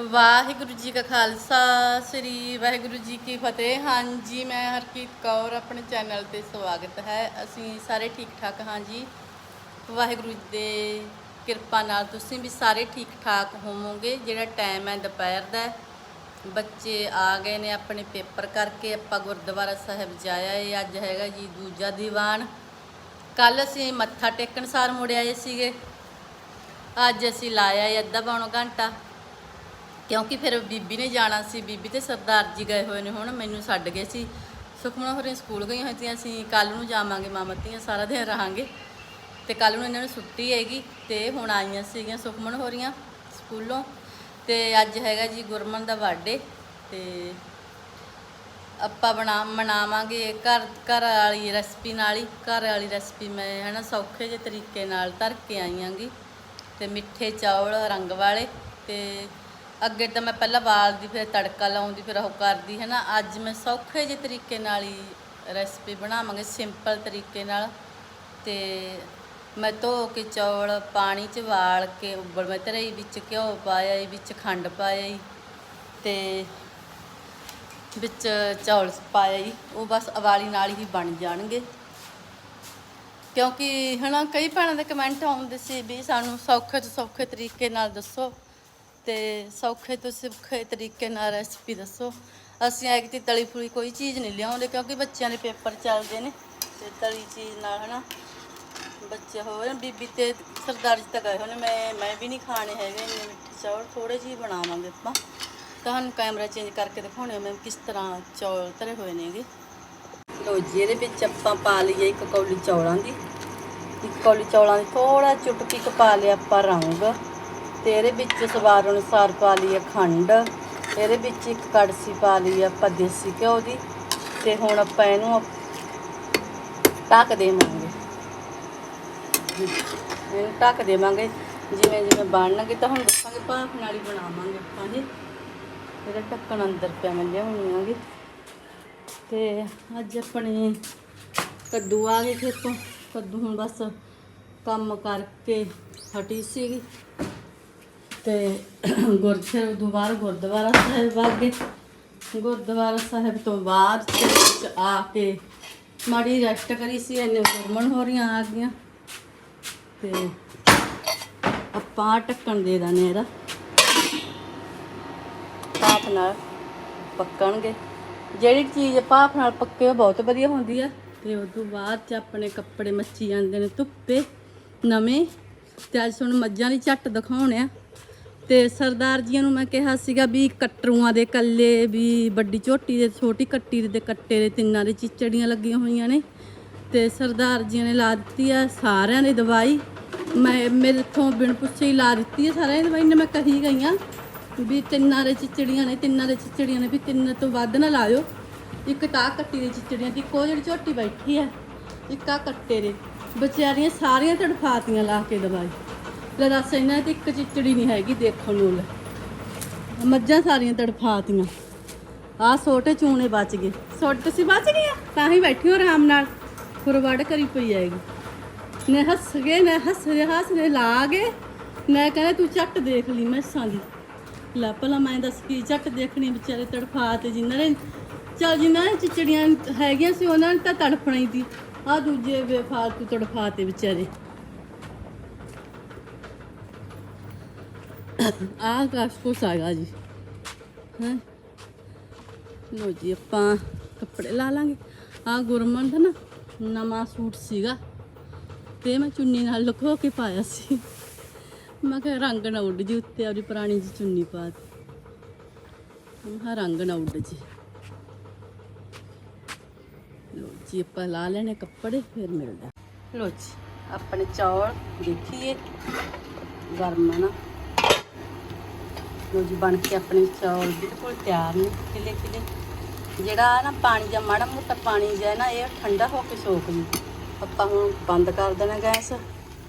ਵਾਹਿਗੁਰੂ ਜੀ ਕਾ ਖਾਲਸਾ, ਸ੍ਰੀ ਵਾਹਿਗੁਰੂ ਜੀ ਕੀ ਫਤਿਹ। ਹਾਂਜੀ, ਮੈਂ ਹਰਕੀਤ ਕੌਰ, ਆਪਣੇ ਚੈਨਲ ਤੇ ਸਵਾਗਤ ਹੈ। ਅਸੀਂ ਸਾਰੇ ਠੀਕ ਠਾਕ ਹਾਂ ਜੀ। ਵਾਹਿਗੁਰੂ ਜੀ ਦੇ ਕਿਰਪਾ ਨਾਲ ਤੁਸੀਂ ਵੀ ਸਾਰੇ ਠੀਕ ਠਾਕ ਹੋਵੋਗੇ। ਜਿਹੜਾ ਟਾਈਮ ਹੈ ਦੁਪਹਿਰ ਦਾ, ਬੱਚੇ ਆ ਗਏ ਨੇ ਆਪਣੇ ਪੇਪਰ ਕਰਕੇ। ਆਪਾਂ ਗੁਰਦੁਆਰਾ ਸਾਹਿਬ ਜਾਇਆ ਏ। ਅੱਜ ਹੈਗਾ ਜੀ ਦੂਜਾ ਦੀਵਾਨ। ਕੱਲ ਅਸੀਂ ਮੱਥਾ ਟੇਕਣ ਸਾਰ ਮੁੜ ਆਏ ਸੀਗੇ। ਅੱਜ ਅਸੀਂ ਲਾਇਆ ਏ ਅੱਧਾ ਪੌਣਾ ਘੰਟਾ। ਕਿਉਂਕਿ ਫਿਰ ਬੀਬੀ ਨੇ ਜਾਣਾ ਸੀ, ਬੀਬੀ ਤੇ ਸਰਦਾਰ ਜੀ ਗਏ ਹੋਏ ਨੇ ਹੁਣ, ਮੈਨੂੰ ਛੱਡ ਗਏ ਸੀ। ਸੁਖਮਨ ਹੋਰੇ ਸਕੂਲ ਗਈਆਂ ਹੋਈਆਂ ਸੀ, ਅਸੀਂ ਕੱਲ ਨੂੰ ਜਾਵਾਂਗੇ ਮਾਮਤੀਆਂ ਸਾਰਾ ਦਿਨ ਰਹਾਂਗੇ। ਤੇ ਕੱਲ ਨੂੰ ਇਹਨਾਂ ਨੂੰ ਛੁੱਟੀ ਹੈਗੀ ਤੇ ਹੁਣ ਆਈਆਂ ਸੀਗੀਆਂ ਸੁਖਮਨ ਹੋਰੀਆਂ ਸਕੂਲੋਂ। ਤੇ ਅੱਜ ਹੈਗਾ ਜੀ ਗੁਰਮਨ ਦਾ ਬਰਥਡੇ ਤੇ ਆਪਾਂ ਬਣਾ, ਮਨਾਵਾਂਗੇ ਘਰ ਘਰ ਵਾਲੀ ਰੈਸਪੀ ਨਾਲ ਹੀ, ਘਰ ਵਾਲੀ ਰੈਸਪੀ ਮੈਂ ਹਨਾ ਸੌਖੇ ਜਿਹੇ ਤਰੀਕੇ ਨਾਲ ਧਰ ਕੇ ਆਈਆਂਗੀ। ਤੇ ਮਿੱਠੇ ਚੌਲ, ਰੰਗ ਵਾਲੇ ਤੇ ਅੱਗੇ ਤਾਂ ਮੈਂ ਪਹਿਲਾਂ ਬਾਲਦੀ ਫਿਰ ਤੜਕਾ ਲਾਉਂਦੀ ਫਿਰ ਉਹ ਕਰਦੀ ਹੈ ਨਾ ਅੱਜ ਮੈਂ ਸੌਖੇ ਜਿਹੇ ਤਰੀਕੇ ਨਾਲ ਹੀ ਰੈਸਪੀ ਬਣਾਵਾਂਗੇ ਸਿੰਪਲ ਤਰੀਕੇ ਨਾਲ। ਤੇ ਮੈਂ ਧੋ ਕੇ ਚੌਲ ਪਾਣੀ 'ਚ ਵਾਲ ਕੇ ਉਬਲ ਮੈਂ ਧਰਈ ਵਿੱਚ ਘਿਓ ਪਾਇਆ ਈ, ਵਿੱਚ ਖੰਡ ਪਾਇਆ ਈ ਤੇ ਵਿੱਚ ਚੌਲ ਪਾਇਆ ਜੀ ਉਹ ਬਸ ਅਵਾਲੀ ਨਾਲ ਹੀ ਬਣ ਜਾਣਗੇ। ਕਿਉਂਕਿ ਹਨਾ ਕਈ ਭੈਣਾਂ ਦੇ ਕਮੈਂਟ ਆਉਂਦੇ ਸੀ ਵੀ ਸਾਨੂੰ ਸੌਖੇ ਤੋਂ ਸੌਖੇ ਤਰੀਕੇ ਨਾਲ ਦੱਸੋ। ਤੇ ਸੌਖੇ ਤੋਂ ਸੌਖੇ ਤਰੀਕੇ ਨਾਲ ਰੈਸਪੀ ਦੱਸੋ। ਅਸੀਂ ਐ ਤਲੀ ਫੁਲੀ ਕੋਈ ਚੀਜ਼ ਨਹੀਂ ਲਿਆਉਂਦੇ ਕਿਉਂਕਿ ਬੱਚਿਆਂ ਦੇ ਪੇਪਰ ਚੱਲਦੇ ਨੇ ਤੇ ਤਲੀ ਚੀਜ਼ ਨਾਲ ਹਨਾ। ਬੱਚੇ ਹੋਏ ਨੇ ਬੀਬੀ ਤੇ ਸਰਦਾਰ ਜੀ ਤਾਂ ਗਏ ਹੋਏ ਨੇ, ਮੈਂ ਮੈਂ ਵੀ ਨਹੀਂ ਖਾਣੇ ਹੈਗੇ, ਇੰਨੇ ਮਿੱਠੇ ਚੌਲ ਥੋੜੇ ਜਿਹੇ ਬਣਾਵਾਂਗੇ ਆਪਾਂ। ਤੁਹਾਨੂੰ ਕੈਮਰਾ ਚੇਂਜ ਕਰਕੇ ਦਿਖਾਉਣੇ ਮੈਂ ਕਿਸ ਤਰ੍ਹਾਂ ਚੌਲ ਤਰੇ ਹੋਏ ਨੇਗੇ। ਲੋ ਜੀ, ਇਹਦੇ ਵਿੱਚ ਆਪਾਂ ਪਾ ਲਈਏ ਇੱਕ ਕੌਲੀ ਚੌਲਾਂ ਦੀ। ਇੱਕ ਕੌਲੀ ਚੌਲਾਂ ਦੀ ਥੋੜਾ ਚੁਟਕੀ ਕੁ ਪਾ ਲਿਆ ਆਪਾਂ ਰੰਗ। ਤੇ ਇਹਦੇ ਵਿੱਚ ਸਵਾਦ ਅਨੁਸਾਰ ਪਾ ਲਈ ਹੈ ਖੰਡ, ਇਹਦੇ ਵਿੱਚ ਇੱਕ ਕੜਸੀ ਪਾ ਲਈ ਆਪਾਂ ਦੇਸੀ ਘਿਓ ਦੀ ਤੇ ਹੁਣ ਆਪਾਂ ਇਹਨੂੰ ਢੱਕ ਦੇਵਾਂਗੇ। ਇਹਨੂੰ ਢੱਕ ਦੇਵਾਂਗੇ, ਜਿਵੇਂ ਜਿਵੇਂ ਬਣਨਗੇ ਤਾਂ ਹੁਣ ਦੱਸਾਂਗੇ ਭਾਫ ਨਾਲ ਹੀ ਬਣਾਵਾਂਗੇ ਆਪਾਂ ਇਹ। ਇਹਦਾ ਢੱਕਣ ਅੰਦਰ ਪਿਆ ਮੈਂ ਲਿਆਉਣੀ ਆਂਗੀ ਤੇ ਅੱਜ ਆਪਣੇ ਕੱਦੂ ਆ ਗਏ ਖੇਤੋਂ। ਕੱਦੂ ਹੁਣ ਬਸ ਕੰਮ ਕਰਕੇ ਹਟੀ ਸੀਗੀ। ਤੇ ਤੋਂ ਦੁਬਾਰਾ ਗੁਰਦੁਆਰਾ ਸਾਹਿਬ ਆ ਗਏ। ਗੁਰਦੁਆਰਾ ਸਾਹਿਬ ਤੋਂ ਬਾਅਦ ਤੇ ਆ ਕੇ ਮਾੜੀ ਰੈਸਟ ਕਰੀ ਸੀ ਇਹਨੇ ਗੁਰਮਨ ਹੋ ਰਹੀਆਂ ਆ ਗਈਆਂ। ਤੇ ਆਪਾਂ ਟੱਕਣ ਦੇ ਦਾਨੇ ਇਹਦਾ ਭਾਫ ਨਾਲ ਪੱਕਣਗੇ। ਜਿਹੜੀ ਚੀਜ਼ ਭਾਫ ਨਾਲ ਪੱਕੇ, ਉਹ ਬਹੁਤ ਵਧੀਆ ਹੁੰਦੀ ਆ। ਤੇ ਉਸ ਤੋਂ ਬਾਅਦ ਚ ਆਪਣੇ ਕੱਪੜੇ ਮੱਚੀ ਜਾਂਦੇ ਨੇ ਧੁੱਪੇ ਨਵੇਂ। ਤੇ ਅੱਜ ਤੁਹਾਨੂੰ ਮੱਝਾਂ ਦੀ ਝੱਟ ਦਿਖਾਉਣੇ ਆ। ਤੇ ਸਰਦਾਰ ਜੀਆਂ ਨੂੰ ਮੈਂ ਕਿਹਾ ਸੀਗਾ ਵੀ ਕੱਟਰੂਆਂ ਦੇ ਕੱਲੇ, ਵੀ ਵੱਡੀ ਝੋਟੀ ਦੇ, ਛੋਟੀ ਕੱਟੀ ਦੇ ਤੇ ਕੱਟੇ ਦੇ ਤਿੰਨਾਂ ਦੇ ਚਿਚੜੀਆਂ ਲੱਗੀਆਂ ਹੋਈਆਂ ਨੇ। ਤੇ ਸਰਦਾਰ ਜੀਆਂ ਨੇ ਲਾ ਦਿੱਤੀ ਆ ਸਾਰਿਆਂ ਦੀ ਦਵਾਈ। ਮੈਂ ਮੇਰੇ ਤੋਂ ਬਿਨ ਪੁੱਛੇ ਹੀ ਲਾ ਦਿੱਤੀ ਆ ਸਾਰਿਆਂ ਦੀ ਦਵਾਈ ਨੇ ਮੈਂ ਕਹੀ ਗਈਆਂ ਵੀ ਤਿੰਨਾਂ ਦੇ ਚਿਚੜੀਆਂ ਨੇ, ਤਿੰਨਾਂ ਦੇ ਚਿਚੜੀਆਂ ਨੇ ਵੀ ਤਿੰਨ ਤੋਂ ਵੱਧ ਨਾ ਲਾਇਓ। ਇੱਕ ਤਾਂ ਕੱਟੀ ਦੇ ਚਿਚੜੀਆਂ ਦੀ ਇੱਕੋ ਜਿਹੜੀ ਝੋਟੀ ਬੈਠੀ ਆ, ਇੱਕ ਆ ਕੱਟੇ ਦੇ। ਵਿਚਾਰੀਆਂ ਸਾਰੀਆਂ ਤੜਫਾਤੀਆਂ ਲਾ ਕੇ ਦਵਾਈ। ਲੈ ਦੱਸ, ਇਹਨਾਂ ਤੇ ਇੱਕ ਚਿਚੜੀ ਨਹੀਂ ਹੈਗੀ ਦੇਖਣ ਨੂੰ ਲੈ ਮੱਝਾਂ ਸਾਰੀਆਂ ਤੜਫਾਤੀਆਂ। ਆਹ ਛੋਟੇ ਚੂਨੇ ਬਚ ਗਏ। ਛੋਟੇ ਤੁਸੀਂ ਬਚ ਗਏ ਆ? ਤਾਂ ਹੀ ਬੈਠੀ ਹੋ ਆਰਾਮ ਨਾਲ। ਫੁਰਵੜ ਕਰੀ ਪਈ ਆਏਗੀ ਨੇ ਹੱਸ ਗਏ ਨੇ ਹੱਸ ਹੱਸ ਨੇ ਲਾ ਗਏ। ਮੈਂ ਕਹਿੰਦਾ, ਤੂੰ ਝੱਟ ਦੇਖ ਲਈ ਮੈਸਾਂ ਦੀ। ਲੈ ਭਲਾ ਮੈਂ ਦੱਸ ਕੀ ਝੱਟ ਦੇਖਣੀ ਵਿਚਾਰੇ ਤੜਫਾ ਤੇ ਜਿਨ੍ਹਾਂ ਨੇ ਚਲ ਜਿਨ੍ਹਾਂ ਨੇ ਚਿਚੜੀਆਂ ਹੈਗੀਆਂ ਸੀ, ਉਹਨਾਂ ਨੇ ਤਾਂ ਤੜਫਣਾ ਹੀ ਸੀ। ਆ ਦੂਜੇ ਬੇਫਾਲਤੂ ਤੜਫਾ ਤੇ ਵਿਚਾਰੇ। ਆਹ ਕਾਸ਼ ਕੁਛ ਆਗਾ ਜੀ। ਹੈ? ਲੋ ਜੀ, ਆਪਾਂ ਕੱਪੜੇ ਲਾ ਲਾਂਗੇ। ਆ ਗੁਰਮਨ ਦਾ ਨਾ ਨਵਾਂ ਸੂਟ ਸੀਗਾ, ਤੇ ਮੈਂ ਚੁੰਨੀ ਨਾਲ ਲੁਕੋ ਕੇ ਪਾਇਆ ਸੀ। ਮੈਂ ਕਿਹਾ ਰੰਗ ਨਾ ਉੱਡ ਜੀ ਉੱਤੇ ਆਪਣੀ ਪੁਰਾਣੀ ਜੀ ਚੁੰਨੀ ਪਾ ਦਿੱਤੀ ਹਾਂ ਰੰਗ ਨਾ ਉੱਡ ਜੀ। ਲੋ ਜੀ, ਆਪਾਂ ਲਾ ਲੈਣੇ ਕੱਪੜੇ, ਫਿਰ ਮਿਲਦਾ ਲੋ ਜੀ, ਆਪਣੇ ਚੌਲ ਦੇਖੀਏ। ਗਰਮ ਨਾ। ਲੋ ਜੀ ਬਣ ਕੇ ਆਪਣੇ ਚੌਲ ਬਿਲਕੁਲ ਤਿਆਰ ਨੇ ਖਿਲੇ ਕਿਲੇ। ਜਿਹੜਾ ਨਾ ਪਾਣੀ ਜਾਂ ਮਾੜਾ ਮੋਟਾ ਪਾਣੀ ਜਿਹਾ ਨਾ, ਇਹ ਠੰਡਾ ਹੋ ਕੇ ਸੋਕ ਜੀ। ਆਪਾਂ ਹੁਣ ਬੰਦ ਕਰ ਦੇਣਾ ਗੈਸ।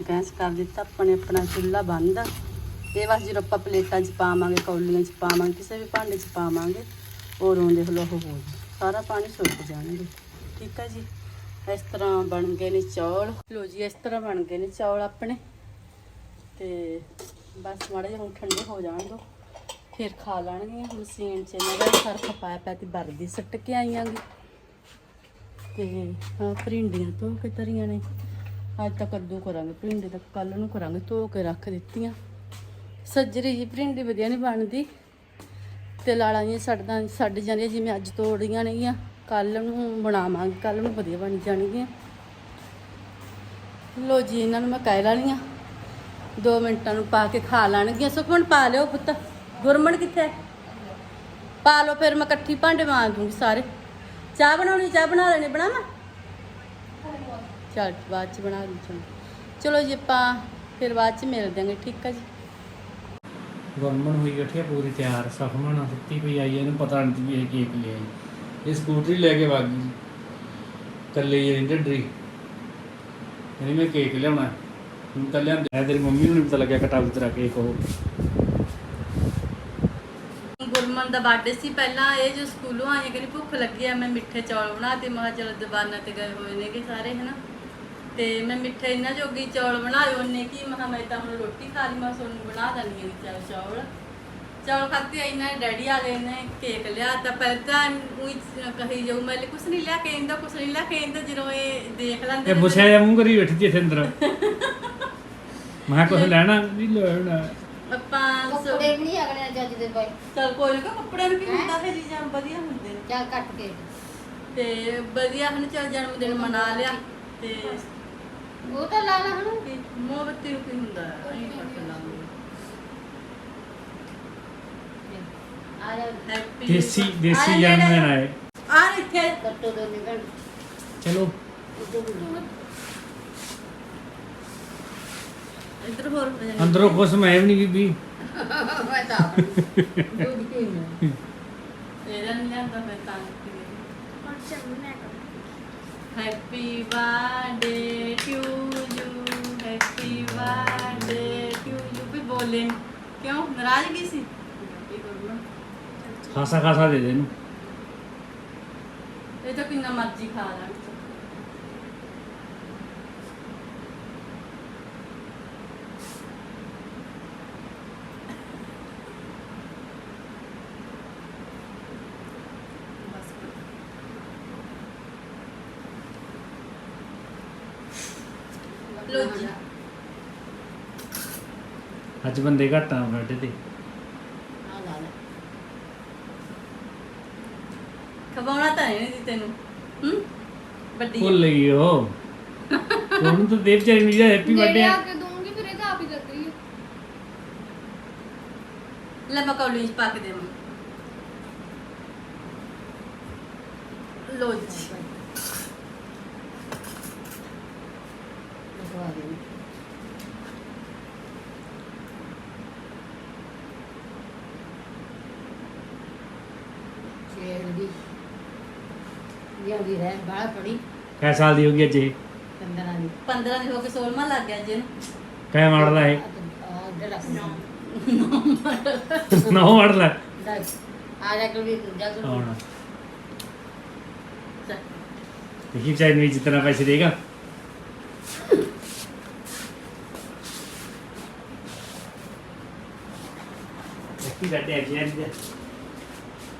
ਗੈਸ ਕਰ ਦਿੱਤਾ, ਆਪਣੇ ਆਪਣਾ ਚੁੱਲ੍ਹਾ ਬੰਦ। ਇਹ ਬਸ ਜਦੋਂ ਆਪਾਂ ਪਲੇਟਾਂ 'ਚ ਪਾਵਾਂਗੇ, ਕੌਲੀਆਂ 'ਚ ਪਾਵਾਂਗੇ, ਕਿਸੇ ਵੀ ਭਾਂਡੇ 'ਚ ਪਾਵਾਂਗੇ, ਉਹ ਰੋਂਦੇ ਹਲੋ ਹੋ ਜਾਊ ਸਾਰਾ ਪਾਣੀ ਸੁੱਕ ਜਾਣਗੇ। ਠੀਕ ਹੈ ਜੀ? ਇਸ ਤਰ੍ਹਾਂ ਬਣ ਗਏ ਨੇ ਚੌਲ। ਲੋ ਜੀ, ਇਸ ਤਰ੍ਹਾਂ ਬਣ ਗਏ ਨੇ ਚੌਲ ਆਪਣੇ। ਤੇ ਬਸ ਮਾੜਾ ਜਿਹਾ ਹੁਣ ਠੰਡੇ ਹੋ ਜਾਣ ਦੋ। ਫਿਰ ਖਾ ਲੈਣਗੀਆਂ ਮਸ਼ੀਨ 'ਚ ਇਹਨਾਂ ਦਾ ਸਰਫ ਪਾਇਆ ਪਿਆ ਤੇ ਬਰਦੀ ਸੱਟ ਕੇ ਆਈਆਂਗੀ। ਤੇ ਆ ਭਰਿੰਡੀਆਂ ਧੋ ਕੇ ਤਰੀਆਂ ਨੇ। ਅੱਜ ਤਾਂ ਕੱਦੂ ਕਰਾਂਗੇ ਭਰਿੰਡੀ ਤਾਂ ਕੱਲ ਨੂੰ ਕਰਾਂਗੇ, ਧੋ ਕੇ ਰੱਖ ਦਿੱਤੀਆਂ। ਸੱਜਰੀ ਜੀ ਭਰਿੰਡੀ ਵਧੀਆ ਨਹੀਂ ਬਣਦੀ। ਤੇ ਲਾਲਾਂ ਜੀ ਸੜਦਾਂ ਛੱਡ ਜਾਂਦੀਆਂ ਜਿਵੇਂ ਅੱਜ ਤੋੜੀਆਂ ਨੇਗੀਆਂ। ਕੱਲ ਨੂੰ ਬਣਾਵਾਂਗੇ ਕੱਲ ਨੂੰ ਵਧੀਆ ਬਣ ਜਾਣਗੀਆਂ। ਲੋ ਜੀ, ਇਹਨਾਂ ਨੂੰ ਮੈਂ ਕਹਿ ਲਾਣੀਆਂ 2 ਮਿੰਟਾਂ ਨੂੰ ਪਾ ਕੇ ਖਾ ਲੈਣਗੀਆਂ। ਸੁਖਮਣ ਪਾ ਲਿਓ ਪੁੱਤ। ਗੁਰਮਨ ਕਿੱਥੇ ਪਾ ਲਓ ਫਿਰ ਮੈਂ ਇਕੱਠੀ ਭਾਂਡੇ ਮਾਰ ਦੂੰਗੀ ਸਾਰੇ। ਚਾਹ ਬਣਾਉਣੀ, ਚਾਹ ਬਣਾ ਲੈਣੀ, ਬਣਾਵਾਂ? ਚਲ ਬਾਅਦ ਚ ਬਣਾ ਲਈ ਚਲੋ ਚਲੋ ਜੀ ਆਪਾਂ ਫਿਰ ਬਾਅਦ ਚ ਮਿਲ ਦਿਆਂਗੇ, ਠੀਕ ਆ ਜੀ? ਗੁਰਮਨ ਹੋਈ ਬੈਠੀ ਆ, ਪੂਰੀ ਤਿਆਰ ਸਖਮਣ ਸੁੱਤੀ ਪਈ ਆਈ ਇਹਨੂੰ ਪਤਾ ਨਹੀਂ ਵੀ ਇਹ ਕੇਕ ਲਿਆ ਇਹ ਸਕੂਟਰੀ ਲੈ ਕੇ ਵਗ ਗਈ ਕੱਲੇ ਹੀ ਢੱਡਰੀ ਕਹਿੰਦੀ ਮੈਂ ਕੇਕ ਲਿਆਉਣਾ ਹੁਣ ਤਾਂ ਲਿਆਂਦਾ ਤੇਰੀ ਮੰਮੀ ਨੂੰ ਨਹੀਂ ਪਤਾ ਲੱਗਿਆ ਕਟਾ ਤੇਰਾ ਕੇਕ ਉਹ ਗੁਰਮਨ ਦਾ ਬਰਥਡੇ ਸੀ ਪਹਿਲਾਂ ਇਹ ਜੋ ਸਕੂਲੋਂ ਆਏ ਕਹਿੰਦੀ ਭੁੱਖ ਲੱਗੀ ਆ ਮੈਂ ਮਿੱਠੇ ਚੌਲ ਬਣਾ ਤੇ ਮੈਂ ਕਿਹਾ ਚਲੋ ਦੁਕਾਨਾਂ ਤੇ ਗਏ ਹੋਏ ਨੇਗੇ ਸਾਰੇ ਹਨਾ। ਤੇ ਮੈਂ ਮਿੱਠੇ ਇਹਨਾਂ ਜੋਗੀ ਚੌਲ ਬਣਾਏ ਉਹਨੇ ਕੀ ਮੈਂ ਕਿਹਾ ਮੈਂ ਤਾਂ ਹੁਣ ਰੋਟੀ ਖਾ ਲਈ ਮੈਂ ਤੁਹਾਨੂੰ ਬਣਾ ਹਾਂ ਚਲ ਚੌਲ। ਚੌਲ ਖਾਤੇ ਇਹਨਾਂ ਨੇ ਡੈਡੀ ਵਾਲੇ ਨੇ ਕੇਕ ਲਿਆ ਤਾਂ ਪਹਿਲਾਂ ਤਾਂ ਉਹੀ ਕਹੀ ਜਾਊ ਮੈਂ ਕੁਛ ਨਹੀਂ ਲਿਆ ਕੇ ਇੰਦਾ ਕੁਛ ਨਹੀਂ ਲਿਆ ਕੇ ਇੰਦਾ ਜਦੋਂ ਇਹ ਦੇਖ ਲੈਂਦੇ ਇਹ ਨੇ ਬੁਛਿਆ ਜਿਹਾ ਮੂੰਹ ਕਰੀ ਬੈਠੀ ਸੀ ਇੱਥੇ ਅੰਦਰ। ਮੈਂ ਕਿਹਾ ਕੁਛ ਲੈਣਾ ਨਹੀਂ ਲੈਣਾ ਆਪਾਂ ਕੱਪੜੇ ਵੀ ਨਹੀਂ ਅਗਲੇ ਜੱਜ ਦੇ ਬਾਈ। ਚਲ ਕੋਈ ਨਾ ਕੱਪੜਿਆਂ ਨੂੰ ਕੀ ਹੁੰਦਾ ਫਿਰ ਚੀਜ਼ਾਂ ਵਧੀਆ ਹੁੰਦੇ? ਨੇ ਚੱਲ ਕੱਟ ਕੇ। ਤੇ ਵਧੀਆ ਹਨ ਚਲ ਜਨਮ ਦਿਨ ਮਨਾ ਲਿਆ ਤੇ ਉਹ ਤਾਂ ਲਾ ਲਾ ਹਣ। ਵੀ ਮੋਮਬੱਤੀ ਨੂੰ ਕੀ ਹੁੰਦਾ ਨਹੀਂ ਪਤਾ ਲਾਉਂਦੇ ਆ ਜਾ। ਹੈਪੀ ਦੇਸੀ ਦੇਸੀ ਜਨਮ ਦਿਨ ਆਏ। ਆ ਇੱਥੇ। ਕੱਟੋ ਦੋ ਨਿਕਲ ਚਲੋ। ਇੱਧਰ ਹੋਰ ਹੋ ਜਾਣੀ। ਅੰਦਰੋਂ ਕੁਛ ਮੈਂ ਵੀ ਨਹੀਂ ਬੀਬੀ ਮੈਂ ਤਾਂ ਆਪ ਦੁੱਧ ਪੀਣਾ ਇਹਦਾ ਨਹੀਂ ਲਿਆਂਦਾ ਮੈਂ ਤਾਂ happy birthday to you happy birthday to you ਵੀ ਬੋਲੇ ਕਿਉਂ ਨਾਰਾਜ਼ਗੀ ਸੀ ਹੈਪੀ ਗੁਰਮਨ ਖਾਸਾ ਖਾਸਾ ਦੇ ਦੇ ਇਹਨੂੰ ਇਹ ਤਾਂ ਕਿੰਨਾ ਮਰਜ਼ੀ ਖਾ ਲੈਣ ਲੋ ਜੀ। ਅੱਜ ਬੰਦੇ ਘੱਟ ਆ ਬਰਥਡੇ ਤੇ ਆ ਲਾ ਲੈ। ਖਵਾਉਣਾ ਤਾਂ ਹੈ ਨਹੀਂ ਤੈਨੂੰ। ਹੂੰ? ਵੱਡੀ ਭੁੱਲ ਗਈ ਉਹ। ਉਹਨੂੰ ਤਾਂ ਦੇਵ ਚਾਰੀ ਨੂੰ ਹੈਪੀ ਬਰਥਡੇ ਜਿਹੜੇ ਆ ਕੇ ਦੂੰਗੀ ਫਿਰ ਇਹ ਤਾਂ ਆਪ ਹੀ ਲੱਗੇਗੀ ਲੈ ਮੈਂ ਕੌਲੀ ਚ ਪਾ ਕੇ ਦੇਵਾਂ। ਲੋ ਜੀ ਲਗਵਾ ਦੇ ਸ਼ੇਰ ਦੀ ਜਾਂਦੀ ਰਹਿ ਬਾਹਰ ਪੜੀ ਕੈ ਸਾਲ ਦੀ ਹੋ ਗਈ ਅੱਜ ਇਹ? ਕੰਦਰਾਂ ਦੀ। 15 ਦੇ ਹੋ ਕੇ 16ਵਾਂ ਲੱਗ ਗਿਆ ਜੀ ਕੈ ਮਾਡਲ ਹੈ ਆ ਰੱਖ ਨੌ। ਮਾਡਲ ਹੈ ਦੱਸ। ਆ ਜਾ ਕੇ ਵੀ ਜਾ ਕੇ ਆਉਣਾ। ਚੱਲ। ਦੇਖੀ ਚਾਈ ਨੂੰ ਜਿੰਨਾ ਪੈਸੇ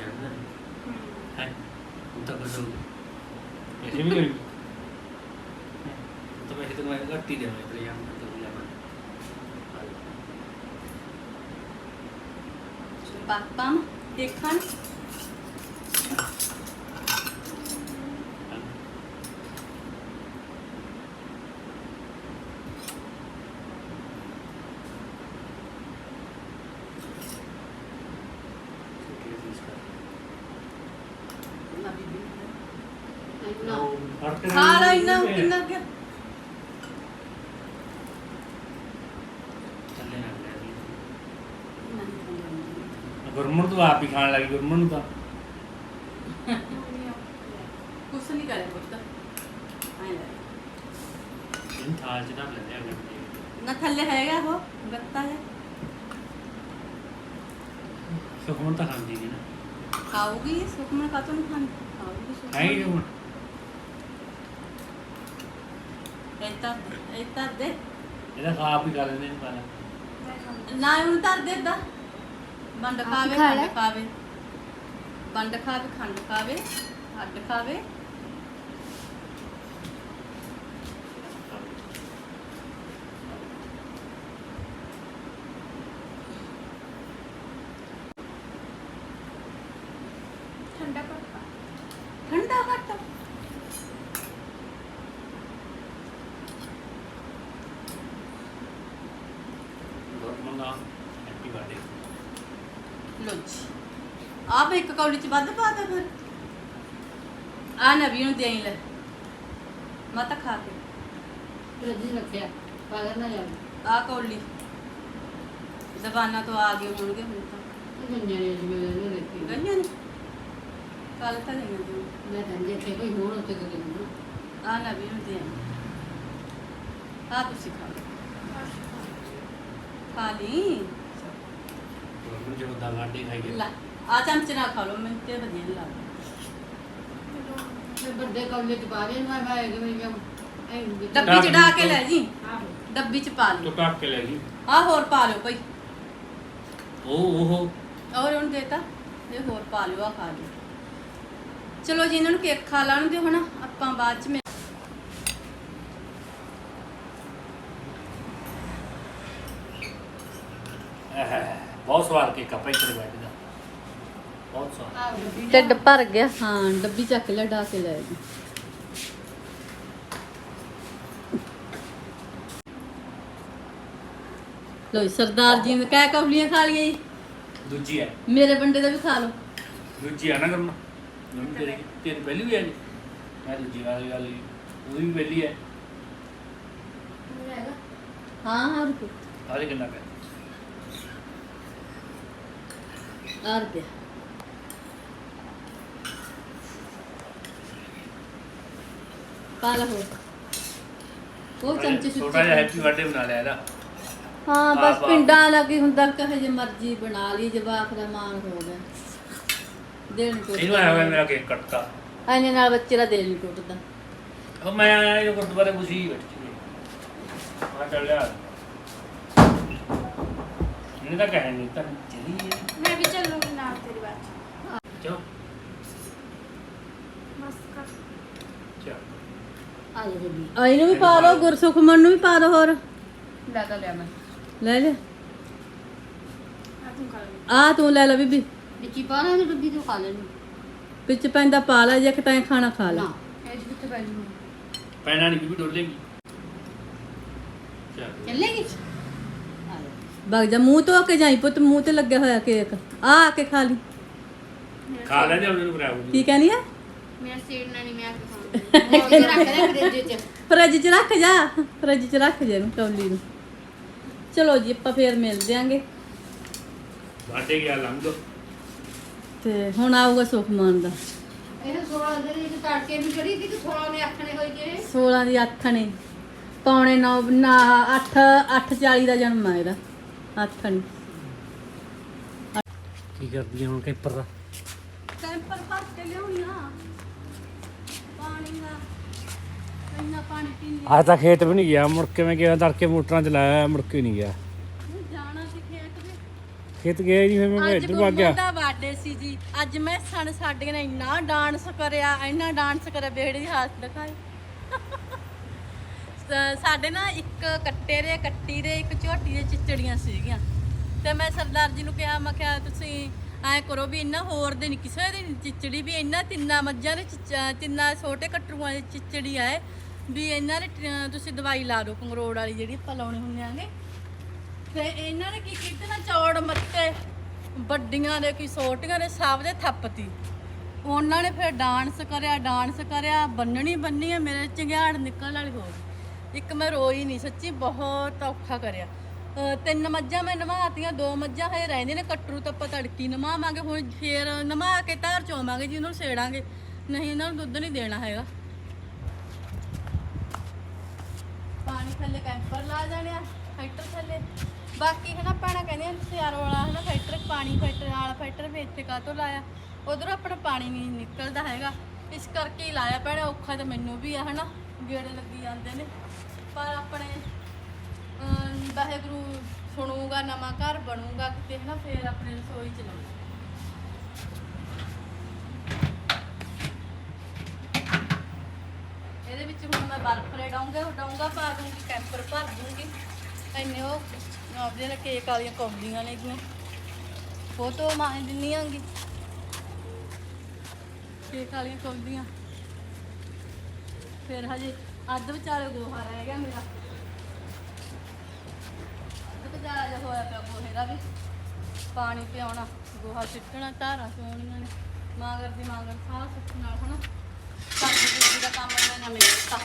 ਨਾਲ ਮੇਰੇ ਨੂੰ ਹੈਪੀ ਬਰਥਡੇ ਹੈਪੀ ਬਰਥਡੇ ਵਿਚਾਰੀ ਰੱਖ ਜਾਣਾ ਹੈ ਹੁਣ ਤਾਂ ਬਸ ਇਹ ਵੀ ਕਰੀ ਤਾਂ ਮੈਂ ਤੁਹਾਨੂੰ ਇਹ ਘੱਟ ਹੀ ਦੇਵਾਂ ਤੇ ਜਾਂ ਤਾਂ ਲਿਆ ਪਾਪਾ ਦੇਖਣ ਨਾ ਬੀਬੀ ਨਾ ਖਾ ਲੈ ਇੰਨਾ ਕਿੰਨਾ ਕੁ? ਥੱਲੇ ਨਾ ਲੈ ਨਹੀਂ ਖਾਂਦਾ। ਗੁਰਮਣ ਤੋਂ ਆਪ ਹੀ ਖਾਣ ਲੱਗੀ ਗੁਰਮਣ ਨੂੰ ਤਾਂ ਕੁਛ ਨਹੀਂ ਕਰੇ ਪੁੱਤ ਐਂ ਲੈ ਇਹਨੂੰ ਥਾਲ ਚ ਨਾ ਲੈਂਦੇ ਆ ਗੱਡੀ ਨਾ ਥੱਲੇ ਹੈਗਾ ਉਹ ਗੱਤਾ ਹੈ ਸੁਖਮਨ ਤਾਂ ਖਾਂਦੀ ਨਹੀਂ ਨਾ। ਖਾਊਗੀ ਸੁਖਮਨ ਕਾਤੋਂ ਨਹੀਂ ਖਾਂਦੀ? ਖਾਊਗੀ ਸੁਖਮਨ। ਹੈ ਹੀ ਹੁਣ। ਇੱਦਾਂ ਇੱਦਾਂ ਦੇ। ਇਹਦਾ ਖਾ ਆਪ ਹੀ ਖਾ ਲੈਂਦੇ ਨੇ ਪਾਲਾ ਨਾ ਉਹਨੂੰ ਧਰ ਦੇ ਏਦਾਂ। ਬੰਡ ਖਾਵੇ ਖਾ ਖੰਡ ਲੈ। ਖਾਵੇ। ਬੰਡ ਖਾਵੇ ਖੰਡ ਖਾਵੇ ਹੱਡ ਖਾਵੇ। ਠੰਡਾ ਪੱਕਾ ਠੰਡਾ ਘੱਟ ਗੁਰਮਣ ਦਾ ਹੈਪੀ ਬਰਥਡੇ ਲੋ ਜੀ। ਆਪ ਇੱਕ ਕੌਲੀ ਚ ਵੱਧ ਪਾ ਦੇ ਫਿਰ। ਆ ਨਵੀਂ ਨੂੰ ਦੇਈ ਲੈ। ਮਤ ਖਾ ਕੇ। ਰੱਜੀ ਰੱਖਿਆ। ਪਾਗਲ ਨਾ ਜਾਵੇ। ਆ ਕੌਲੀ। ਜ਼ਬਾਨਾਂ ਤੋਂ ਆ ਗਏ ਹੋਣਗੇ ਹੁਣ ਤਾਂ। ਇਹ ਜੰਨੇ ਨੇ ਜਿਵੇਂ ਉਹਨੂੰ ਰੱਖੀ ਗਈਆਂ ਨੇ ਕੱਲ ਤਾਂ ਨਹੀਂ ਗਈਆਂ ਮੈਂ ਤਾਂ ਜੇ ਇੱਥੇ ਕੋਈ ਹੋਰ ਆ। ਆ ਤੁਸੀਂ ਖਾ ਲਓ। ਖਾ ਲਈ? ਗੁਰਮਣ ਜੋ ਦਾ ਗਾਡੀ ਖਾਈ ਗਿਆ ਲੈ ਆ ਚਮਚ ਨਾਲ ਖਾ ਲਓ ਮੈਨੂੰ ਤੇ ਵਧੀਆ ਨੀ ਲੱਗਦਾ। ਤੇ ਵੱਡੇ ਕੌਲੇ ਚ ਪਾ ਦੇ ਮੈਂ ਮੈਂ ਜਿਵੇਂ ਜਿਵੇਂ ਐਂ ਵਿੱਚ ਡੱਬੀ ਚ ਢਾ ਕੇ ਲੈ ਜੀ। ਆਹੋ। ਡੱਬੀ ਚ ਪਾ ਤੂੰ ਲਈ ਕੱਟ ਕੇ ਲੈ ਗਈ ਆ ਹੋਰ ਪਾ ਲਿਓ ਭਾਈ ਉਹ ਉਹ। ਔਰ ਉਹਨੂੰ ਦੇਤਾ। ਇਹ ਹੋਰ ਪਾ ਲਿਓ ਆ ਖਾ ਲਿਓ। ਚਲੋ ਜੀ ਇਹਨਾਂ ਨੂੰ ਕੇਕ ਖਾ ਲੈਣ ਦਿਓ ਹੁਣ ਆਪਾਂ ਬਾਅਦ ਚ ਬਹੁਤ ਸਵਾਦ ਕੇ ਕੱਪੜੇ ਤੇ ਬੈਠਦਾ ਬਹੁਤ ਸਵਾਦ। ਢਿੱਡ ਭਰ ਗਿਆ। ਹਾਂ ਡੱਬੀ ਚੱਕ ਲੈ ਢਾ ਕੇ ਲੈ ਜੀ ਲੋ ਸਰਦਾਰ ਜੀ ਨੇ ਕਹਿ ਕੌਲੀਆਂ ਖਾ ਲਈਆਂ ਜੀ। ਦੂਜੀ ਹੈ ਮੇਰੇ ਬੰਦੇ ਦਾ ਵੀ ਖਾ ਲਓ। ਦੂਜੀ ਹੈ ਨਾ ਕਰਨਾ। ਮੈਨੂੰ ਤੇਰੀ ਤੇਰੀ ਪਹਿਲੀ ਵੀ ਹੈ ਜੀ। ਮੈਂ ਦੂਜੀ ਵਾਲੀ ਵਾਲੀ ਉਹਦੀ ਵੀ ਪਹਿਲੀ ਹੈ। ਹੈਗਾ। ਹਾਂ ਹਾਂ ਰੁਕੋ। ਆਲੇ ਕਿੰਨਾ ਪੈ ਆ ਰੁਪਿਆ ਪਾ ਲਾ ਹੋਰ। ਉਹ ਚਮਚੇ ਛੋਟਾ ਜਿਹਾ ਹੈਪੀ ਬਰਥਡੇ ਬਣਾ ਲਿਆ ਇਹਦਾ। ਹਾਂ ਬਸ ਹਾਂ, ਪਿੰਡਾਂ ਲੱਗੀ ਹੁੰਦਾ ਕਹੇ ਜੇ ਮਰਜ਼ੀ ਬਣਾ ਲਈ ਜਵਾਕ ਦਾ ਮਾਨ ਹੋ ਗਿਆ। ਦਿਲ ਨੀ ਇਹਨੂੰ ਆਇਆ ਹੋਇਆ ਟੁੱਟਦਾ ਮੇਰਾ ਕੇਕ ਕੱਟਤਾ। ਐਨੇ ਨਾਲ ਬੱਚੇ ਦਾ ਦਿਲ ਨਹੀਂ ਟੁੱਟਦਾ। ਉਹ ਮੈਂ ਆਇਆ ਇਹ ਗੁਰਦੁਆਰੇ ਖੁਸ਼ੀ ਬੈਠੀ ਸੀ। ਮੈਂ ਚੱਲ ਲਿਆ। ਇਹਨੇ ਤਾਂ ਕਹਿ ਨਹੀਂ ਤਾਂ ਚਲੀ ਮੈਂ ਵੀ ਚੱਲੂਗੀ ਨਾਲ ਤੇਰੀ ਬਾਤ ਚਲੋ। ਮਸਤ ਕਰ। ਚਲ। ਆ ਜਾ ਡੱਬੀ ਆ ਇਹਨੂੰ ਵੀ ਪਾ ਲਓ ਗੁਰਸੁਖਮਨ ਨੂੰ ਵੀ ਪਾ ਦੋ ਹੋਰ। ਲੈ ਤਾਂ ਲਿਆ ਮੈਂ। ਲੈ ਲੈ। ਆ ਤੂੰ ਕਰ। ਲਈ ਆ ਤੂੰ ਲੈ ਲੈ ਬੀਬੀ। ਵਿੱਚ ਹੀ ਪਾ ਲੈ ਇਹਨੂੰ ਡੱਬੀ ਤੋਂ ਖਾ ਲੈਣੀ ਵਿੱਚ ਪੈਂਦਾ ਪਾ ਲੈ ਜੇ ਕਟਾਂ ਖਾਣਾ ਖਾ ਲੈ। ਨਾ ਇਹ ਜੀ ਕਿੱਥੇ ਬੈਠੀ ਹੂੰ ਪੈਣਾ ਨਹੀਂ ਵੀ ਡੋਲੇਗੀ ਚਲ। ਚੱਲੇਗੀ? ਆ ਲੈ ਬਗ ਜਾ ਮੂੰਹ ਧੋ ਕੇ ਜਾਈ ਪੁੱਤ ਮੂੰਹ ਤੇ ਲੱਗਿਆ ਹੋਇਆ ਕੇਕ। ਆ ਆ ਕੇ ਖਾ ਲਈ। ਖਾ ਲੈ ਜਾ ਉਹਨੂੰ ਬਰਾਬਰ ਕੀ ਕਹਿੰਦੀ ਆ? ਮੇਰਾ ਨਾ ਨਹੀਂ ਮੈਂ ਆ ਕੇ ਖਾਣਾ ਉਹ ਰੱਖ ਲੈ ਫ੍ਰਿਜ ਚ। ਫਰਿੱਜ 'ਚ ਰੱਖ ਜਾ ਫਰਿੱਜ 'ਚ ਰੱਖ ਜੇ ਨੂੰ ਕੌਲੀ ਨੂੰ। ਚਲੋ ਜੀ ਆਪਾਂ ਫੇਰ ਮਿਲ ਦਿਆਂਗੇ ਬਾਟੇ ਗਿਆ ਲੰਘ। ਦੋ ਤੇ ਹੁਣ ਆਊਗਾ ਸੁਖਮਾਨ ਦਾ। ਇਹ 16 ਦਿਨ ਇੱਕ ਤੜਕੇ ਵੀ ਕਰੀ ਸੀ ਕਿ 16 ਨੇ ਆਖਣੇ ਹੋਈ ਜੇ 16 ਦੀ ਅੱਠਣੇ ਪੌਣੇ 9 ਨਾ 8 8:40 ਦਾ ਜਨਮ ਆ ਇਹਦਾ। ਅੱਠਣੀ ਕੀ ਕਰਦੀ ਹੁਣ ਕੈਂਪਰ ਦਾ? ਕੈਂਪਰ ਭਰ ਕੇ ਲਿਆਉਣੀ ਆ। ਪਾਣੀ ਦਾ ਇੰਨਾ ਪਾਣੀ ਪੀਣੀ ਅੱਜ ਤਾਂ ਖੇਤ ਵੀ ਨਹੀਂ ਗਿਆ ਮੁੜ ਕੇ ਮੈਂ ਗਿਆ ਤੜਕੇ ਮੋਟਰਾਂ ਚਲਾਇਆ ਮੁੜ ਕੇ ਨਹੀਂ ਗਿਆ। ਖੇਤ ਗਿਆ ਜੀ ਫਿਰ ਮੈਂ ਅੱਜ ਇੱਧਰ ਵਗ ਗਿਆ। ਗੁਰਮਨ ਦਾ ਬਰਥਡੇ ਸੀ ਜੀ। ਅੱਜ ਮੈਂ ਸਣ ਸਾਡੇ ਨੇ ਇੰਨਾ ਡਾਂਸ ਕਰਿਆ ਇੰਨਾ ਡਾਂਸ ਕਰਿਆ ਬੇੜੇ ਦੀ ਹਾਲਤ ਦਿਖਾਈ ਸ- ਸਾਡੇ ਨਾ ਇੱਕ ਕੱਟੇ ਦੇ ਕੱਟੀ ਦੇ ਇੱਕ ਝੋਟੀ ਦੇ ਚਿਚੜੀਆਂ ਸੀਗੀਆਂ। ਤੇ ਮੈਂ ਸਰਦਾਰ ਜੀ ਨੂੰ ਕਿਹਾ ਮੈਂ ਕਿਹਾ ਤੁਸੀਂ ਐ ਕਰੋ ਵੀ ਇਹਨਾਂ ਹੋਰ ਦੇ ਨਹੀਂ ਕਿਸੇ ਦੀ ਨੀ ਚਿਚੜੀ ਵੀ ਇਹਨਾਂ ਤਿੰਨਾਂ ਮੱਝਾਂ ਦੇ ਚਿੱਚਾ- ਤਿੰਨਾਂ ਛੋਟੇ ਕਟਰੂਆਂ ਦੀ ਚਿਚੜੀ ਆਏ ਵੀ ਇਹਨਾਂ ਦੇ ਟ- ਤੁਸੀਂ ਦਵਾਈ ਲਾ ਦਿਓ ਕੰਗਰੋੜ ਵਾਲੀ ਜਿਹੜੀ ਆਪਾਂ ਲਾਉਣੇ ਹੁੰਦੇ ਆਂਗੇ ਤੇ ਇਹਨਾਂ ਨੇ ਕੀ ਕੀਤਾ ਨਾ, ਚੌੜ ਮੱਤੇ ਵੱਡੀਆਂ ਦੇ ਕੀ ਛੋਟੀਆਂ ਦੇ ਸਭ ਦੇ ਥੱਪਤੀ। ਉਹਨਾਂ ਨੇ ਫਿਰ ਡਾਂਸ ਕਰਿਆ ਡਾਂਸ ਕਰਿਆ, ਬੰਨਣੀ ਬੰਨੀ ਆ, ਮੇਰੇ ਚੰਗਿਆੜ ਨਿਕਲਣ ਵਾਲੀ ਹੋ ਗਈ। ਇੱਕ ਮੈਂ ਰੋਈ ਨਹੀਂ ਸੱਚੀ ਬਹੁਤ ਔਖਾ ਕਰਿਆ। ਤਿੰਨ ਮੱਝਾਂ ਮੈਂ ਨਵਾਤੀਆਂ, ਦੋ ਮੱਝਾਂ ਹਜੇ ਰਹਿੰਦੀਆਂ ਨੇ, ਕੱਟਰੂ ਤਾਂ ਤੜਕੀ ਨਵਾਵਾਂਗੇ, ਹੁਣ ਫੇਰ ਨਵਾ ਕੇ ਧਾਰ ਚੋਵਾਂਗੇ, ਜੀ ਉਹਨੂੰ ਛੇੜਾਂਗੇ ਨਹੀਂ, ਇਹਨਾਂ ਨੂੰ ਦੁੱਧ ਨਹੀਂ ਦੇਣਾ ਹੈਗਾ। ਪਾਣੀ ਥੱਲੇ ਕੈਂਪਰ ਲਾ ਜਾਣੇ ਆ ਥੱਲੇ। ਬਾਕੀ ਹੈ ਨਾ ਪਾਣਾ ਕਹਿੰਦੇ ਸਿਆਰ ਵਾਲਾ ਹੈ ਨਾ ਫਾਈਟਰ ਪਾਣੀ ਫਿਲਟਰ ਵਾਲਾ ਫਿਲਟਰ ਵੀ ਇੱਥੇ ਕਾਹਤੋਂ ਲਾਇਆ? ਉਧਰੋਂ ਆਪਣਾ ਪਾਣੀ ਨਹੀਂ ਨਿਕਲਦਾ ਹੈਗਾ। ਇਸ ਕਰਕੇ ਹੀ ਲਾਇਆ ਭੈਣੇ, ਔਖਾ ਤਾਂ ਮੈਨੂੰ ਵੀ ਆ ਹਨਾ, ਗੇੜੇ ਲੱਗੀ ਜਾਂਦੇ ਨੇ। ਪਰ ਆਪਣੇ ਵਾਹਿਗੁਰੂ ਸੁਣੂਗਾ, ਨਵਾਂ ਘਰ ਬਣੂਗਾ ਕਿਤੇ ਹਨਾ, ਫੇਰ ਆਪਣੇ ਰਸੋਈ ਚ ਲਾਉਣਾ। ਇਹਦੇ ਵਿੱਚ ਹੁਣ ਮੈਂ ਬਰਫ ਰੇਡਾਉਂਗਾ ਉਡਾਉਂਗਾ ਪਾ ਦੂੰਗੀ ਕੈਂਪਰ ਭਰ ਦੂੰਗੀ ਇੰਨੇ ਉਹ ਆਪਦੇ ਨਾਲ ਕੇਕ ਵਾਲੀਆਂ ਕੌਲੀਆਂ ਨੇ ਗੀਆਂ। ਫੋਟੋ ਮਾਂ ਦਿੰਨੀ ਆਂਗੀ। ਕੇਕ ਵਾਲੀਆਂ ਕੌਲੀਆਂ ਫਿਰ ਹਜੇ ਅੱਧ ਵਿਚਾਲੇ ਗੋਹਾ ਰਹਿ ਗਿਆ ਮੇਰਾ। ਅੱਧ ਵਿਚਾਲਾ ਜਿਹਾ ਹੋਇਆ ਪਿਆ ਗੋਹੇ ਦਾ ਵੀ। ਪਾਣੀ ਪਿਆਉਣਾ, ਗੋਹਾ ਸਿੱਟਣਾ, ਧਾਰਾਂ ਚੋਣੀਆਂ ਨੇ। ਮਾਂਗਰ ਦੀ ਮਾਂਗਰ ਸਾਹ ਸੁੱਖ ਨਾਲ ਹਨਾ। ਸਬਜ਼ੀ ਦਾ ਕੰਮ ਮੈਂ ਨਾ ਮੇਰਤਾ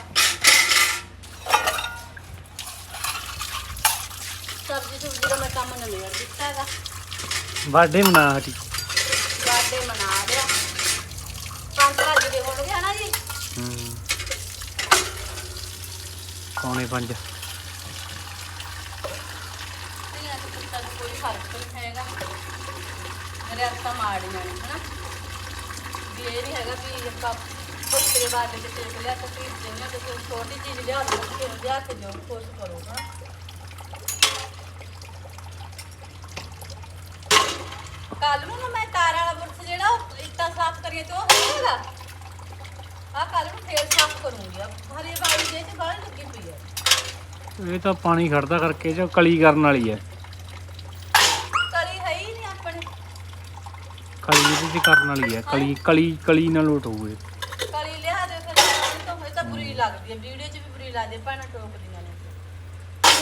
ਸਬਜ਼ੀ ਸੁਬਜ਼ੀ ਦਾ ਮੈਂ ਕੰਮ ਨਾ ਮੇਰ ਦਿੱਤਾ ਹੈਗਾ। ਬਾਡੇ ਮਨਾ ਹਟੀ। ਬਰਥਡੇ ਮਨਾ ਲਿਆ। ਪੰਜ ਵਜੇ ਦੇ ਹੋਣਗੇ ਹਨਾ ਜੀ? ਹੂੰ। ਪੌਣੇ ਪੰਜ। ਧੀਆਂ ਦੇ ਪੁੱਤਾਂ ਨੂੰ ਕੋਈ ਫ਼ਰਕ ਨਹੀਂ ਹੈਗਾ। ਰਿਆਸਤਾਂ ਮਾੜੀਆਂ ਨੇ ਹਨਾ? ਵੀ ਇਹ ਨਹੀਂ ਹੈਗਾ ਵੀ ਆਪਾਂ ਪੁੱਤਰੇ ਬਾਅਦ ਵਿੱਚ ਟੇਕ ਲਿਆ ਤਾਂ ਫਿਰ ਜਿੰਨੇ ਤੇ ਕੋਈ ਛੋਟੀ ਚੀਜ਼ ਲਿਆ ਦੋ ਕਿ ਲਿਆ ਕੇ ਜੋ ਖੁਸ਼ ਕਰੋ ਹਨਾ? ਕੱਲ ਨੂੰ ਨਾ ਮੈਂ ਤਾਰ ਵਾਲਾ ਬੁਰਸ਼ ਜਿਹੜਾ ਉਹ ਇੱਟਾਂ ਸਾਫ਼ ਕਰੀਏ ਤੇ ਉਹ ਹੈਗਾ? ਆ ਕੱਲ ਨੂੰ ਫੇਰ ਸਾਫ਼ ਕਰੂੰਗੀ। ਆ ਹਰੇ ਵਾਲੀ ਦੇ ਚ ਗਾਲ ਲੱਗੀ ਪਈ ਹੈ। ਇਹ ਤਾਂ ਪਾਣੀ ਖੜਦਾ ਕਰਕੇ ਜੋ ਕਲੀ ਕਰਨ ਵਾਲੀ ਹੈ। ਕਲੀ ਹੈ ਹੀ ਨਹੀਂ ਆਪਣੇ। ਕਲੀ ਇਹਦੇ ਤੇ ਕਰਨ ਵਾਲੀ ਹੈ। ਕਲੀ ਕਲੀ ਕਲੀ ਨਾਲ ਲੋਟ ਹੋਊਗੇ। ਕਲੀ ਲਿਆ ਦੇ ਫਿਰ ਤਾਂ ਹੋਏ ਤਾਂ ਬੁਰੀ ਲੱਗਦੀ ਹੈ। ਵੀਡੀਓ 'ਚ ਵੀ ਬੁਰੀ ਲੱਗਦੀ ਹੈ। ਭੈਣਾਂ ਟੋਕਦੀਆਂ ਨੇ।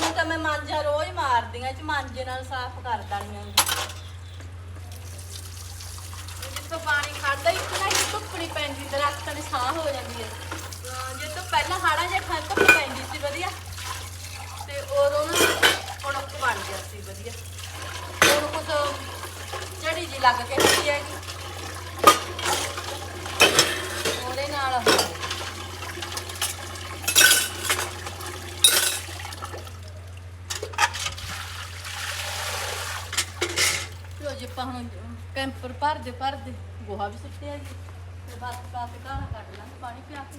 ਹੁਣ ਤਾਂ ਮੈਂ ਮਾਂਜਾ ਰੋਜ਼ ਮਾਰਦੀਆਂ ਚ ਮਾਂਜੇ ਨਾਲ ਸਾਫ਼ ਕਰ ਦਾਂੀਆਂ ਜਿੱਥੋਂ ਪਾਣੀ ਖੜਦਾ ਹੀ ਨਾ ਇੱਕ ਧੁੱਪਣੀ ਪੈਂਦੀ ਦਰਖਤਾਂ ਦੀ ਛਾਂ ਹੋ ਜਾਂਦੀ ਹੈ। ਅਹ ਜੇ ਤੋਂ ਪਹਿਲਾਂ ਹਾੜਾ ਜਿਹਾ ਖਾਂ ਧੁੱਪ ਪੈਂਦੀ ਸੀ, ਵਧੀਆ। ਤੇ ਉਦੋਂ ਨਾ ਕਣਕ ਬਣ ਗਿਆ ਸੀ, ਵਧੀਆ। ਹੁਣ ਕੁਝ ਝੜੀ ਜੀ ਲੱਗ ਕੇ ਹਟੀ ਹੈਗੀ। ਉਹਦੇ ਨਾਲ ਹੋ ਲੋ ਜੀ ਆਪਾਂ ਹੁਣ ਕੈਂਪਰ ਭਰਦੇ ਭਰਦੇ ਗੋਹਾ ਵੀ ਸੁੱਟਿਆ ਜੀ। ਤੇ ਬਸ ਪਾ ਕੇ ਘਾਣਾ ਕੱਢ ਲਾਂਗੇ, ਪਾਣੀ ਪਿਆ ਕੇ।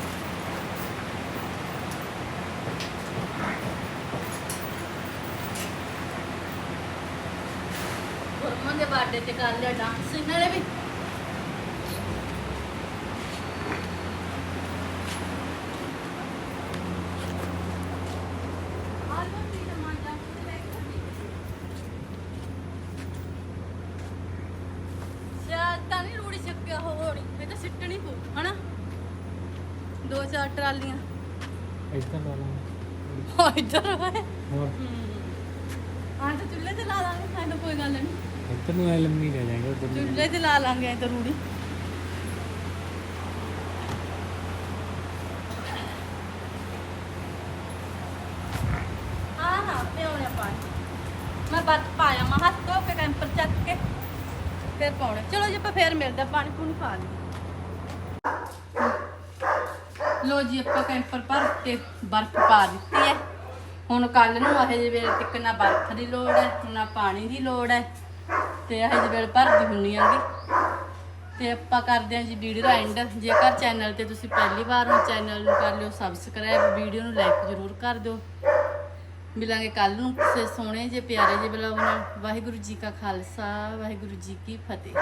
ਬਰਥਡੇ ਤੇ ਕਰ ਲਿਆ ਡਾਂਸ ਇਹਨਾਂ ਨੇ ਵੀ। ਸਿੱਟਣੀ ਪਊ ਹਨਾ? ਦੋ ਚਾਰ ਟਰਾਲੀਆਂ। ਲਾ ਲਾਂ। ਇੱਧਰ ਹੋਰ ਹਾਂ ਤਾਂ ਚੁੱਲ੍ਹੇ ਤੇ ਲਾ ਲਾਂਗੇ ਸਾਨੂੰ ਕੋਈ ਗੱਲ ਨਹੀਂ ਇੱਧਰ ਨੂੰ ਐ ਲੰਮੀ ਰਹਿ ਜਾਏਗਾ ਉਧਰ ਨੂੰ। ਚੁੱਲ੍ਹੇ ਤੇ ਲਾ ਲਾਂਗੇ ਐ ਤਾਂ ਰੂੜੀ। ਹਾਂ ਹਾਂ ਪਿਆਉਣੇ ਪਾਣੀ। ਮੈਂ ਬੱਤ ਪਾਇਆ ਮੈਂ ਹੱਥ ਧੋ ਕੇ ਕੈਂਪਰ ਚੱਕ ਕੇ ਫਿਰ ਪਾਉਣੇ। ਚਲੋ ਜੀ ਆਪਾਂ ਫੇਰ ਮਿਲਦੇ ਹਾਂ, ਪਾਣੀ ਪੂਣੀ ਪਾ ਲਈ। ਲੋ ਜੀ ਆਪਾਂ ਕੈਂਪਰ ਭਰ ਕੇ ਬਰਫ਼ ਪਾ ਦਿੱਤੀ ਹੈ। ਹੁਣ ਕੱਲ ਨੂੰ ਇਹ ਜਿਹੇ ਵੇਲੇ ਤੱਕ ਨਾ ਬਰਫ਼ ਦੀ ਲੋੜ ਹੈ ਨਾ ਪਾਣੀ ਦੀ ਲੋੜ ਹੈ। ਤੇ ਇਹ ਜਿਹੇ ਵੇਲੇ ਭਰਦੀ ਹੁੰਨੀ ਆਂਗੀ ਤੇ ਆਪਾਂ ਕਰਦੇ ਹਾਂ ਜੀ ਵੀਡੀਓ ਦਾ ਐਂਡ ਜੇਕਰ ਚੈਨਲ ਤੇ ਤੁਸੀਂ ਪਹਿਲੀ ਵਾਰ ਹੋ ਚੈਨਲ ਨੂੰ ਕਰ ਲਿਓ ਸਬਸਕ੍ਰਾਈਬ ਵੀਡੀਓ ਨੂੰ ਲਾਈਕ ਜ਼ਰੂਰ ਕਰ ਦਿਓ। ਮਿਲਾਂਗੇ ਕੱਲ ਨੂੰ ਕਿਸੇ ਸੋਹਣੇ ਜੇ ਪਿਆਰੇ ਜੇ ਬਲੌਗ ਨਾਲ। ਵਾਹਿਗੁਰੂ ਜੀ ਕਾ ਖਾਲਸਾ, ਵਾਹਿਗੁਰੂ ਜੀ ਕੀ ਫਤਿਹ।